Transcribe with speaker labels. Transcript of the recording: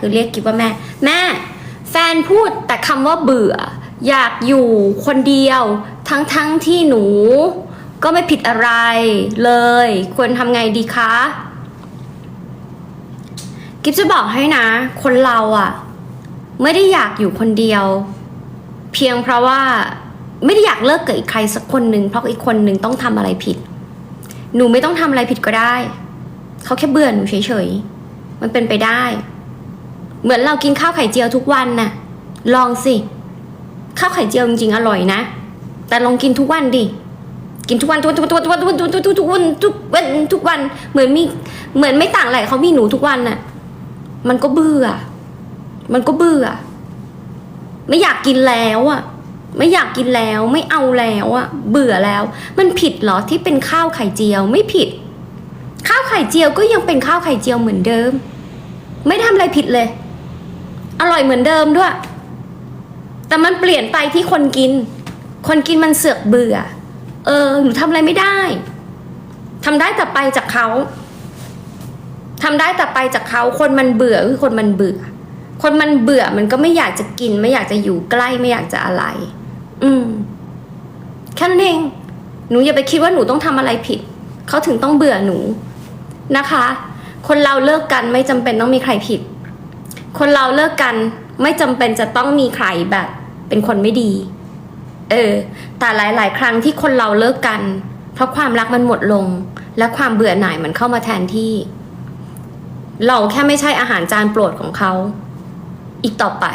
Speaker 1: คือเรียกกิฟว่าแม่ แม่ แฟนพูดแต่คำว่าเบื่อ อยากอยู่คนเดียว ทั้งทั้งที่หนู ก็ไม่ผิดอะไรเลย ควรทำไงดีคะ กิฟจะบอกให้นะ คนเราอะไม่ได้อยากอยู่คนเดียว เพียงเพราะว่าไม่ได้อยากเลิกกับอีกใครสักคนหนึ่งเพราะอีกคนหนึ่งต้องทำอะไรผิด หนูไม่ต้องทำอะไรผิดก็ได้ เขาแค่เบื่อหนูเฉยๆ มันเป็นไปได้ เหมือนเรากินข้าวไข่เจียวทุกวันน่ะ ลองสิ ข้าวไข่เจียวจริงๆอร่อยนะ แต่ลองกินทุกวันดิ กินทุกวันทุกวันทุกวันทุกวันทุกวันทุกวันทุกวันทุกวันทุกวัน เหมือนมี เหมือนไม่ต่างอะไรเขามีหนูทุกวันน่ะ มันก็เบื่อ มันก็เบื่อ ไม่อยากกินแล้วอะ ไม่อยากกินแล้ว ไม่เอาแล้วอะ เบื่อแล้ว มันผิดเหรอที่เป็นข้าวไข่เจียว ไม่ผิด ข้าวไข่เจียวก็ยังเป็นข้าวไข่เจียวเหมือนเดิม ไม่ทำอะไรผิดเลย อร่อยเหมือนเดิมด้วย แต่มันเปลี่ยนไปที่คนกิน คนกินมันเสือกเบื่อ เออหนูทำอะไรไม่ได้ทำได้แต่ไปจากเขาทำได้แต่ไปจากเขาคนมันเบื่อคือคนมันเบื่อ คนมันเบื่อมันก็ไม่อยากจะกิน ไม่อยากจะอยู่ใกล้ไม่อยากจะอะไร อืมแค่นั้นเอง หนูอย่าไปคิดว่าหนูต้องทำอะไรผิด เขาถึงต้องเบื่อหนูนะคะ คนเราเลิกกันไม่จำเป็นต้องมีใครผิด คนเราเลิกกันไม่จำเป็นจะต้องมีใครแบบ เป็นคนไม่ดี เออ แต่หลาย ๆ ครั้งที่คนเราเลิกกัน เพราะความรักมันหมดลง และความเบื่อหน่ายมันเข้ามาแทนที่ เราแค่ไม่ใช่อาหารจานโปรดของเขา อีกต่อไป